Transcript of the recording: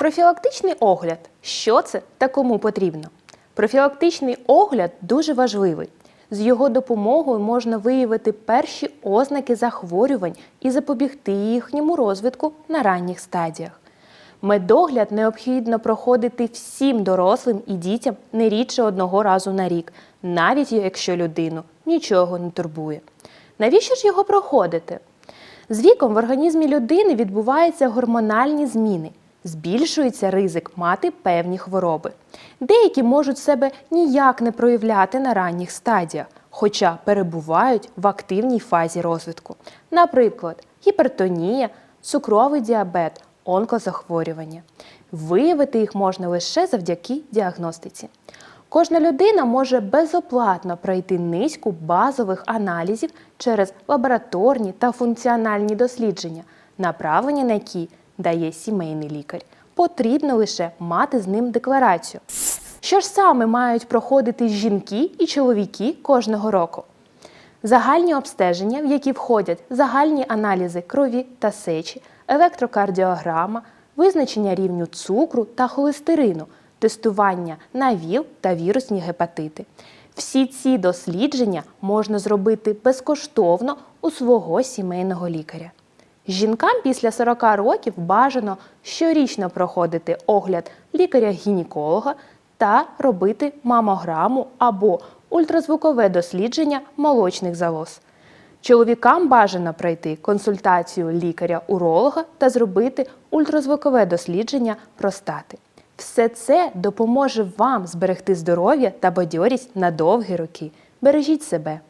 Профілактичний огляд. Що це та кому потрібно? Профілактичний огляд дуже важливий. З його допомогою можна виявити перші ознаки захворювань і запобігти їхньому розвитку на ранніх стадіях. Медогляд необхідно проходити всім дорослим і дітям не рідше одного разу на рік, навіть якщо людину нічого не турбує. Навіщо ж його проходити? З віком в організмі людини відбуваються гормональні зміни. Збільшується ризик мати певні хвороби. Деякі можуть себе ніяк не проявляти на ранніх стадіях, хоча перебувають в активній фазі розвитку. Наприклад, гіпертонія, цукровий діабет, онкозахворювання. Виявити їх можна лише завдяки діагностиці. Кожна людина може безоплатно пройти низку базових аналізів через лабораторні та функціональні дослідження, направлення на які дає сімейний лікар. Потрібно лише мати з ним декларацію. Що ж саме мають проходити жінки і чоловіки кожного року? Загальні обстеження, в які входять загальні аналізи крові та сечі, електрокардіограма, визначення рівню цукру та холестерину, тестування на ВІЛ та вірусні гепатити. Всі ці дослідження можна зробити безкоштовно у свого сімейного лікаря. Жінкам після 40 років бажано щорічно проходити огляд лікаря-гінеколога та робити мамограму або ультразвукове дослідження молочних залоз. Чоловікам бажано пройти консультацію лікаря-уролога та зробити ультразвукове дослідження простати. Все це допоможе вам зберегти здоров'я та бадьорість на довгі роки. Бережіть себе.